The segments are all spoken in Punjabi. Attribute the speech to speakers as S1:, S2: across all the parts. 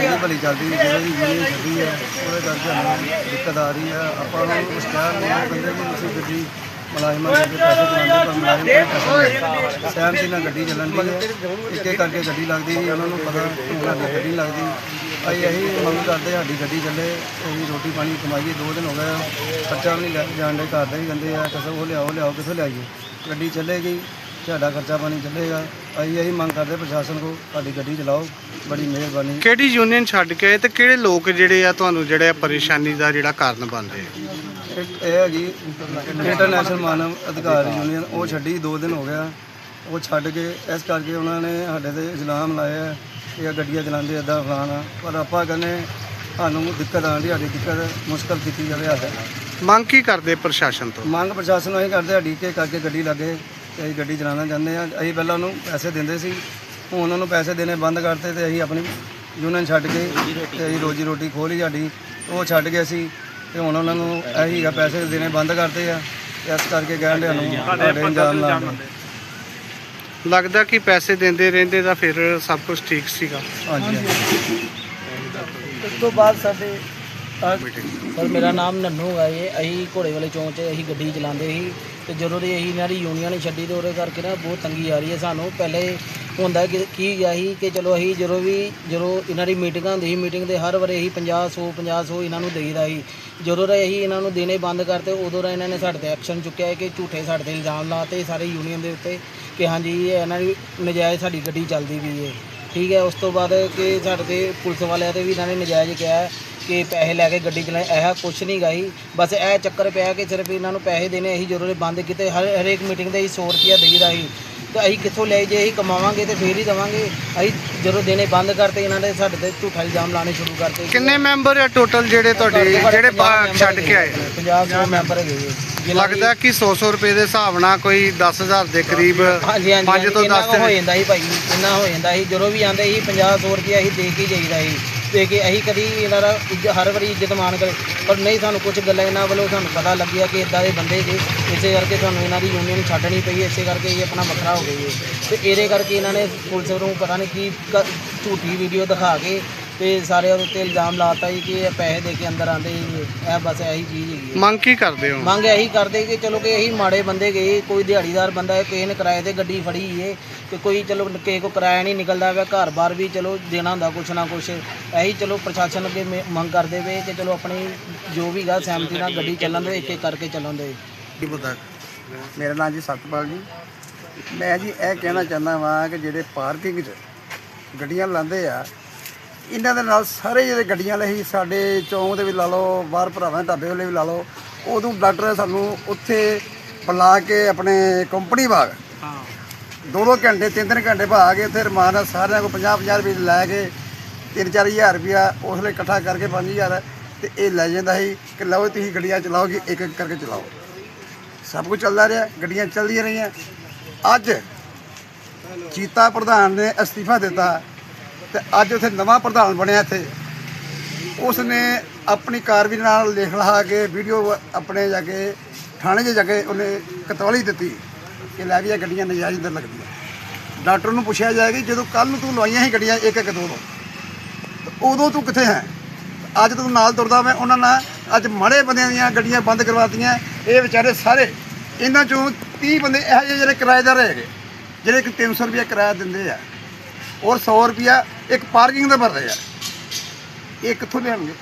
S1: ਇਹ ਭਲੀ ਚੱਲਦੀ ਜਿਹੜੀ ਜਿਹੜੀ ਛੱਡੀ ਹੈ ਉਹਦੇ ਕਰਕੇ ਸਾਨੂੰ ਦਿੱਕਤ ਆ ਰਹੀ ਹੈ ਆਪਾਂ ਨੂੰ ਉਸ ਕਹਿਣ ਨੂੰ ਬੰਦੇ ਨੂੰ ਤੁਸੀਂ ਗੱਡੀ ਮੁਲਾਜ਼ਮਾਂ ਦੇ ਪੈਸੇ ਚਲਾਉਂਦੇ ਪਰ ਮੁਲਾਜ਼ਮ ਕੋਈ ਪੈਸੇ ਨਾਲ ਗੱਡੀ ਚੱਲਣ ਦੀ ਹੈ ਇੱਕ ਇੱਕ ਕਰਕੇ ਗੱਡੀ ਲੱਗਦੀ ਜੀ ਉਹਨਾਂ ਨੂੰ ਪਤਾ ਉਹਨਾਂ ਦੀ ਗੱਡੀ ਨਹੀਂ ਲੱਗਦੀ ਅਸੀਂ ਇਹੀ ਮੰਗ ਕਰਦੇ ਸਾਡੀ ਗੱਡੀ ਚੱਲੇ ਅਸੀਂ ਰੋਟੀ ਪਾਣੀ ਕਮਾਈਏ ਦੋ ਦਿਨ ਹੋ ਗਏ ਖਰਚਾ ਵੀ ਨਹੀਂ ਜਾਣ ਦੇ ਘਰ ਦਾ ਵੀ ਕਹਿੰਦੇ ਆ ਕਿਸੇ ਉਹ ਲਿਆਓ ਲਿਆਓ ਕਿੱਥੋਂ ਲਿਆਈਏ ਗੱਡੀ ਚੱਲੇਗੀ। ਸਾਡਾ ਖਰਚਾ ਪਾਣੀ ਚੱਲੇਗਾ। ਅਸੀਂ ਇਹੀ ਮੰਗ ਕਰਦੇ ਪ੍ਰਸ਼ਾਸਨ ਕੋ ਸਾਡੀ ਗੱਡੀ ਚਲਾਓ ਬੜੀ ਮਿਹਰਬਾਨੀ।
S2: ਕਿਹੜੀ ਯੂਨੀਅਨ ਛੱਡ ਕੇ ਆਏ ਤੇ ਕਿਹੜੇ ਲੋਕ ਜਿਹੜੇ ਆ ਤੁਹਾਨੂੰ ਜਿਹੜੇ ਆ ਪਰੇਸ਼ਾਨੀ ਦਾ ਜਿਹੜਾ ਕਾਰਨ ਬਣਦੇ ਆ?
S1: ਇੱਕ ਇਹ ਹੈਗੀ ਇੰਟਰਨੈਸ਼ਨਲ ਮਾਨਵ ਅਧਿਕਾਰ ਯੂਨੀਅਨ ਉਹ ਛੱਡੀ 2 ਦਿਨ ਹੋ ਗਿਆ। ਉਹ ਛੱਡ ਕੇ ਇਸ ਕਰਕੇ ਉਹਨਾਂ ਨੇ ਸਾਡੇ ਤੇ ਇਲਜ਼ਾਮ ਲਾਇਆ ਇਹ ਗੱਡੀਆਂ ਚਲਾਉਂਦੇ ਇਦਾਂ ਫਲਾਣਾ। ਪਰ ਆਪਾਂ ਕਹਿੰਦੇ ਸਾਨੂੰ ਦਿੱਕਤ ਆਉਂਦੀ ਸਾਡੀ ਦਿੱਕਤ ਮੁਸ਼ਕਲ ਕੀਤੀ ਜਾਵੇ ਸਾਡੇ
S2: ਮੰਗ ਕੀ ਕਰਦੇ ਪ੍ਰਸ਼ਾਸਨ ਤੋਂ?
S1: ਮੰਗ ਪ੍ਰਸ਼ਾਸਨ ਨੂੰ ਇਹ ਕਰਦੇ ਸਾਡੀ ਕਿ ਕਰਕੇ ਗੱਡੀ ਲੱਗੇ। ਅਸੀਂ ਗੱਡੀ ਚਲਾਉਣਾ ਚਾਹੁੰਦੇ ਆ ਅਸੀਂ ਪਹਿਲਾਂ ਉਹਨੂੰ ਪੈਸੇ ਦਿੰਦੇ ਸੀ। ਹੁਣ ਉਹਨਾਂ ਨੂੰ ਪੈਸੇ ਦੇਣੇ ਬੰਦ ਕਰਤੇ ਤੇ ਅਸੀਂ ਆਪਣੀ ਯੂਨੀਅਨ ਛੱਡ ਕੇ ਤੇ ਅਸੀਂ ਰੋਜੀ ਰੋਟੀ ਖੋਲੀ ਸਾਡੀ। ਉਹ ਛੱਡ ਕੇ ਅਸੀਂ ਤੇ ਹੁਣ ਉਹਨਾਂ ਨੂੰ ਇਹੀ ਆ ਪੈਸੇ ਦੇਣੇ ਬੰਦ ਕਰਤੇ ਆ। ਇਸ ਕਰਕੇ ਕਹਿਣ ਦੇ ਨੂੰ ਸਾਡੇ ਇੰਜਾਮ ਲਾਉਣ
S2: ਲੱਗਦਾ ਕਿ ਪੈਸੇ ਦਿੰਦੇ ਰਹਿੰਦੇ ਤਾਂ ਫਿਰ ਸਭ ਕੁਝ ਠੀਕ ਸੀਗਾ।
S1: ਹਾਂਜੀ ਹਾਂਜੀ।
S3: ਉਸ ਤੋਂ ਬਾਅਦ ਸਾਡੇ ਸਰ, ਮੇਰਾ ਨਾਮ ਨੰਨੂ ਹੈ ਇਹ ਅਸੀਂ ਘੋੜੇ ਵਾਲੇ ਚੌਂਕ 'ਚ ਅਸੀਂ ਗੱਡੀ ਚਲਾਉਂਦੇ ਸੀ ਤੇ ਜਦੋਂ ਦੀ ਅਸੀਂ ਇਹਨਾਂ ਦੀ ਯੂਨੀਅਨ ਛੱਡੀ ਤੇ ਉਹਦੇ ਕਰਕੇ ਨਾ ਬਹੁਤ ਤੰਗੀ ਆ ਰਹੀ ਹੈ ਸਾਨੂੰ। ਪਹਿਲੇ ਹੁੰਦਾ ਕਿ ਕੀ ਗਿਆ ਸੀ ਕਿ ਚਲੋ ਅਸੀਂ ਜਦੋਂ ਵੀ ਜਦੋਂ ਇਹਨਾਂ ਦੀ ਮੀਟਿੰਗਾਂ ਹੁੰਦੀ ਸੀ, ਮੀਟਿੰਗ ਦੇ ਹਰ ਵਾਰੀ ਅਸੀਂ 50 100 50 100 ਇਹਨਾਂ ਨੂੰ ਦੇਈਦਾ ਸੀ। ਜਦੋਂ ਦਾ ਅਸੀਂ ਇਹਨਾਂ ਨੂੰ ਦੇਣੇ ਬੰਦ ਕਰਤੇ, ਉਦੋਂ ਦਾ ਇਹਨਾਂ ਨੇ ਸਾਡੇ ਤੇ ਐਕਸ਼ਨ ਚੁੱਕਿਆ ਹੈ ਕਿ ਝੂਠੇ ਸਾਡੇ ਤੇ ਇਲਜ਼ਾਮ ਲਾਤੇ ਸਾਰੇ ਯੂਨੀਅਨ ਦੇ ਉੱਤੇ ਕਿ ਹਾਂਜੀ ਇਹਨਾਂ ਦੀ ਨਜਾਇਜ਼ ਸਾਡੀ ਗੱਡੀ ਚੱਲਦੀ ਵੀ ਹੈ। ਠੀਕ ਹੈ, ਉਸ ਤੋਂ ਬਾਅਦ ਕਿ ਸਾਡੇ ਤੇ ਪੁਲਿਸ ਵਾਲਿਆਂ ਤੇ ਵੀ ਇਹਨਾਂ ਨੇ ਨਜਾਇਜ਼ ਕਿਹਾ। ਕਿ ਪੈਸੇ ਲੈ ਕੇ ਗੱਡੀ ਚਲਾਏ ਇਹ ਕੁਛ ਨਹੀਂ ਗਾਈ ਬਸ ਇਹ ਚੱਕਰ ਪਿਆ ਕਿ ਸਿਰਫ ਇਹਨਾਂ ਨੂੰ ਪੈਸੇ ਦੇਣੇ ਅਸੀਂ ਦੇ ਬੰਦ ਕੀਤੇ। ਹਰ ਹਰੇਕ ਮੀਟਿੰਗ ਦੇ ਅਸੀਂ 100 ਰੁਪਿਆ ਦੇਈਦਾ ਸੀ ਤੇ ਅਸੀਂ ਕਿੱਥੋਂ ਲੈ ਜੇ ਅਸੀਂ ਕਮਾਵਾਂਗੇ ਤੇ ਫੇਰ ਹੀ ਦੇਵਾਂਗੇ। ਅਸੀਂ ਜਦੋਂ ਦੇਣੇ ਬੰਦ ਕਰਤੇ ਇਹਨਾਂ ਦੇ ਸਾਡੇ ਤੇ ਝੂਠਾ ਇਲਜ਼ਾਮ ਲਾਣੇ ਸ਼ੁਰੂ ਕਰਤੇ।
S2: ਕਿੰਨੇ ਮੈਂਬਰ ਆ ਟੋਟਲ ਜਿਹੜੇ ਤੁਹਾਡੇ ਜਿਹੜੇ ਬਾਹਰ ਛੱਡ ਕੇ ਆਏ?
S3: 50 100 ਮੈਂਬਰ ਹੈਗੇ
S2: ਲੱਗਦਾ ਕਿ 100 100 ਰੁਪਏ ਦੇ ਹਿਸਾਬ ਨਾਲ ਕੋਈ 10000 ਦੇ ਕਰੀਬ
S3: ਹਾਂਜੀ ਹਾਂਜੀ
S2: 5 ਤੋਂ
S3: ਇੰਨਾ
S2: 10
S3: ਕੁ ਹੋ ਜਾਂਦਾ ਸੀ ਭਾਈ। ਇੰਨਾ ਹੋ ਜਾਂਦਾ ਸੀ ਜਦੋਂ ਵੀ ਆਂਦੇ ਸੀ 50 100 ਰੁਪਏ ਅਸੀਂ ਦੇ ਕੇ ਜਾਈਦਾ ਸੀ ਦੇ ਕੇ ਅਸੀਂ ਕਦੀ ਇਹਨਾਂ ਦਾ ਇੱਜ਼- ਹਰ ਵਾਰੀ ਇੱਜ਼ਤ ਮਾਨ ਕਰੇ। ਪਰ ਨਹੀਂ ਸਾਨੂੰ ਕੁਝ ਗੱਲਾਂ ਇਹਨਾਂ ਵੱਲੋਂ ਸਾਨੂੰ ਪਤਾ ਲੱਗਿਆ ਕਿ ਇਦਾਂ ਦੇ ਬੰਦੇ ਜੇ, ਇਸੇ ਕਰਕੇ ਸਾਨੂੰ ਇਹਨਾਂ ਦੀ ਯੂਨੀਅਨ ਛੱਡਣੀ ਪਈ ਇਸੇ ਕਰਕੇ ਇਹ ਆਪਣਾ ਵੱਖਰਾ ਹੋ ਗਈ ਹੈ ਤੇ ਇਹਦੇ ਕਰਕੇ ਇਹਨਾਂ ਨੇ ਪੁਲਿਸ ਨੂੰ ਪਤਾ ਨਹੀਂ ਕੀ ਕ- ਝੂਠੀ ਵੀਡੀਓ ਦਿਖਾ ਕੇ ਤੇ ਸਾਰੇ ਉਹਦੇ ਉੱਤੇ ਇਲਜ਼ਾਮ ਲਾਤਾ ਜੀ ਕਿ ਇਹ ਪੈਸੇ ਦੇ ਕੇ ਅੰਦਰ ਆਂਦੇ ਜੀ। ਇਹ ਬਸ ਇਹੀ ਚੀਜ਼ ਹੈਗੀ ਹੈ।
S2: ਮੰਗ ਕੀ ਕਰਦੇ ਹੋ?
S3: ਮੰਗ ਇਹੀ ਕਰਦੇ ਕਿ ਚਲੋ ਕਿ ਇਹੀ ਮਾੜੇ ਬੰਦੇ ਗਏ ਕੋਈ ਦਿਹਾੜੀਦਾਰ ਬੰਦਾ ਹੈ ਕਿਸੇ ਨੇ ਕਿਰਾਏ ਤੇ ਗੱਡੀ ਫੜੀ ਏ ਤੇ ਕੋਈ ਚਲੋ ਕਿਸੇ ਕੋ ਕਿਰਾਇਆ ਨਹੀਂ ਨਿਕਲਦਾ ਵਾ ਘਰ-ਬਾਰ ਵੀ ਚਲੋ ਦੇਣਾ ਹੁੰਦਾ ਕੁਛ ਨਾ ਕੁਛ। ਇਹੀ ਚਲੋ ਪ੍ਰਸ਼ਾਸਨ ਅੱਗੇ ਮੇ- ਮੰਗ ਕਰਦੇ ਵੇ ਕਿ ਚਲੋ ਆਪਣੀ ਜੋ ਵੀ ਗਾ ਸਹਿਮਤੀ ਨਾਲ ਗੱਡੀ ਚੱਲਣ ਦੇ ਇੱਕ ਇੱਕ ਕਰਕੇ ਚੱਲਣ ਦੇ।
S2: ਕੀ ਪਤਾ?
S1: ਮੇਰਾ ਨਾਮ ਜੀ ਸਤਪਾਲ ਜੀ। ਮੈਂ ਜੀ ਇਹ ਕਹਿਣਾ ਚਾਹੁੰਦਾ ਵਾਂ ਕਿ ਜਿਹੜੇ ਪਾਰਕਿੰਗ 'ਚ ਗੱਡੀਆਂ ਲਾਉਂਦੇ ਆ ਇਹਨਾਂ ਦੇ ਨਾਲ ਸਾਰੇ ਜਿਹੜੇ ਗੱਡੀਆਂ ਸੀ ਸਾਡੇ ਚੌਂਕ ਦੇ ਵੀ ਲਾ ਲਓ ਬਾਹਰ ਭਰਾਵਾਂ ਦੇ ਢਾਬੇ ਵਾਲੇ ਵੀ ਲਾ ਲਓ ਉਦੋਂ ਡਾਕਟਰ ਸਾਨੂੰ ਉੱਥੇ ਬੁਲਾ ਕੇ ਆਪਣੇ ਕੰਪਨੀ ਬਾਗ
S2: ਹਾਂ।
S1: ਦੋ ਦੋ ਘੰਟੇ ਤਿੰਨ ਤਿੰਨ ਘੰਟੇ ਭਾ ਕੇ ਫਿਰ ਮਾਨ ਸਾਰਿਆਂ ਕੋਲ 50 50 ਰੁਪਏ ਲੈ ਕੇ ਤਿੰਨ ਚਾਰ ਹਜ਼ਾਰ ਰੁਪਇਆ ਉਸ ਲਈ ਇਕੱਠਾ ਕਰਕੇ 5000 ਤੇ ਇਹ ਲੈ ਜਾਂਦਾ ਸੀ ਕਿ ਲਓ ਤੁਸੀਂ ਗੱਡੀਆਂ ਚਲਾਓਗੇ ਇੱਕ ਇੱਕ ਕਰਕੇ ਚਲਾਓ। ਸਭ ਕੁਝ ਚੱਲਦਾ ਰਿਹਾ ਗੱਡੀਆਂ ਚੱਲਦੀਆਂ ਰਹੀਆਂ। ਅੱਜ ਚੀਤਾ ਪ੍ਰਧਾਨ ਨੇ ਅਸਤੀਫਾ ਦਿੱਤਾ। ਤੇ ਅੱਜ ਉੱਥੇ ਨਵਾਂ ਪ੍ਰਧਾਨ ਬਣਿਆ ਇੱਥੇ। ਉਸ ਨੇ ਆਪਣੀ ਕਾਰਵਾਈ ਨਾਲ ਲਿਖ ਲਾ ਕੇ ਵੀਡੀਓ ਆਪਣੇ ਜਾ ਕੇ, ਥਾਣੇ 'ਚ ਜਾ ਕੇ ਉਹਨੇ ਕਤਵਾਲੀ ਦਿੱਤੀ ਕਿ ਲੈ ਵੀ ਇਹ ਗੱਡੀਆਂ ਨਜਾਇਜ਼ ਅੰਦਰ ਲੱਗਦੀਆਂ। ਡਾਕਟਰ ਨੂੰ ਪੁੱਛਿਆ ਜਾਏਗਾ ਕਿ ਜਦੋਂ ਕੱਲ ਨੂੰ ਤੂੰ ਲਵਾਈਆਂ ਸੀ ਗੱਡੀਆਂ ਇੱਕ ਇੱਕ ਦੋ ਦੋ ਉਦੋਂ ਤੂੰ ਕਿੱਥੇ ਹੈ? ਅੱਜ ਤੂੰ ਨਾਲ ਤੁਰਦਾ ਮੈਂ ਉਹਨਾਂ ਨਾਲ, ਅੱਜ ਮਾੜੇ ਬੰਦਿਆਂ ਦੀਆਂ ਗੱਡੀਆਂ ਬੰਦ ਕਰਵਾਤੀਆਂ, ਇਹ ਵਿਚਾਰੇ ਸਾਰੇ। ਇਹਨਾਂ ਚੋਂ 30 ਬੰਦੇ ਇਹੋ ਜਿਹੇ ਜਿਹੜੇ ਕਿਰਾਏਦਾਰ ਹੈਗੇ, ਜਿਹੜੇ ਕਿ 300 ਰੁਪਏ ਕਿਰਾਇਆ ਦਿੰਦੇ ਆ। ਔਰ 100 ਰੁਪਿਆ ਇੱਕ ਪਾਰਕਿੰਗ ਦਾ ਭਰਦੇ ਆ ਇਹ ਕਿੱਥੋਂ ਲਿਆਉਣਗੇ?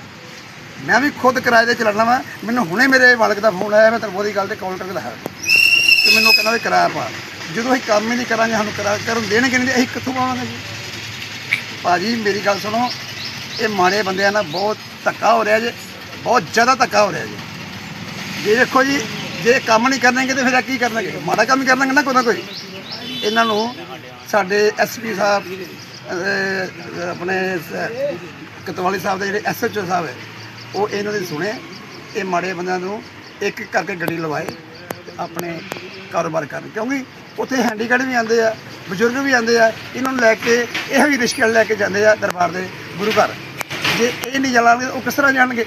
S1: ਮੈਂ ਵੀ ਖੁਦ ਕਿਰਾਏ ਤੇ ਚਲਾਉਣਾ ਵਾ। ਮੈਨੂੰ ਹੁਣੇ ਮੇਰੇ ਮਾਲਕ ਦਾ ਫੋਨ ਆਇਆ, ਮੈਂ ਤੈਨੂੰ ਉਹਦੀ ਗੱਲ ਤੇ ਕਾਊਂਟਰ ਤੇ ਦਿਖਾ ਤੇ ਮੈਨੂੰ ਕਹਿੰਦਾ ਵੀ ਕਿਰਾਇਆ ਪਾ। ਜਦੋਂ ਅਸੀਂ ਕੰਮ ਹੀ ਨਹੀਂ ਕਰਾਂਗੇ, ਸਾਨੂੰ ਕਿਰਾਇਆ ਕਰਨ ਦੇਣਗੇ ਨਹੀਂ ਅਸੀਂ ਕਿੱਥੋਂ ਪਾਵਾਂਗੇ ਜੀ? ਭਾਜੀ, ਮੇਰੀ ਗੱਲ ਸੁਣੋ। ਇਹ ਮਾੜੇ ਬੰਦਿਆਂ ਨਾਲ ਬਹੁਤ ਧੱਕਾ ਹੋ ਰਿਹਾ ਜੇ। ਬਹੁਤ ਜ਼ਿਆਦਾ ਧੱਕਾ ਹੋ ਰਿਹਾ ਜੀ। ਜੇ ਦੇਖੋ ਜੀ, ਜੇ ਕੰਮ ਨਹੀਂ ਕਰਨਗੇ ਤੇ ਫਿਰ ਇਹ ਕੀ ਕਰਨਗੇ? ਮਾੜਾ ਕੰਮ ਕਰਨਗੇ ਨਾ ਕੋਈ ਨਾ ਕੋਈ। ਇਹਨਾਂ ਨੂੰ ਸਾਡੇ ਐਸਪੀ ਸਾਹਿਬ ਆਪਣੇ ਕਤਵਾਲੀ ਸਾਹਿਬ ਦੇ ਜਿਹੜੇ ਐਸਐਚਓ ਸਾਹਿਬ ਹੈ, ਉਹ ਇਹਨਾਂ ਦੇ ਸੁਣੇ, ਇਹ ਮਾੜੇ ਬੰਦਿਆਂ ਨੂੰ ਇੱਕ ਇੱਕ ਕਰਕੇ ਗੱਡੀ ਲਵਾਏ ਆਪਣੇ ਕਾਰੋਬਾਰ ਕਰਨ। ਕਿਉਂਕਿ ਉੱਥੇ ਹੈਂਡੀਕੈਡ ਵੀ ਆਉਂਦੇ ਆ, ਬਜ਼ੁਰਗ ਵੀ ਆਉਂਦੇ ਆ, ਇਹਨਾਂ ਨੂੰ ਲੈ ਕੇ ਇਹ ਵੀ ਰਿਸ਼ਕੇ ਲੈ ਕੇ ਜਾਂਦੇ ਆ ਦਰਬਾਰ ਦੇ ਗੁਰੂ ਘਰ। ਜੇ ਇਹ ਨਹੀਂ ਜਾਣਗੇ ਉਹ ਕਿਸ ਤਰ੍ਹਾਂ ਜਾਣਗੇ?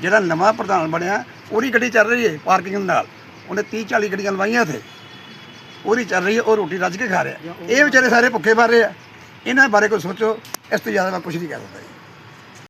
S1: ਜਿਹੜਾ ਨਵਾਂ ਪ੍ਰਧਾਨ ਬਣਿਆ, ਉਹਦੀ ਗੱਡੀ ਚੱਲ ਰਹੀ ਹੈ ਪਾਰਕਿੰਗ ਨਾਲ। ਉਹਨੇ 30 40 ਗੱਡੀਆਂ ਲਵਾਈਆਂ ਇੱਥੇ ਉਹਦੀ ਚੱਲ ਰਹੀ ਹੈ, ਉਹ ਰੋਟੀ ਰੱਜ ਕੇ ਖਾ ਰਿਹਾ ਇਹ ਵਿਚਾਰੇ ਸਾਰੇ ਭੁੱਖੇ ਮਰ ਰਹੇ ਆ। ਇਹਨਾਂ ਬਾਰੇ ਕੋਈ ਸੋਚੋ, ਇਸ ਤੋਂ ਜ਼ਿਆਦਾ ਮੈਂ ਕੁਝ ਨਹੀਂ ਕਹਿ ਸਕਦਾ ਜੀ।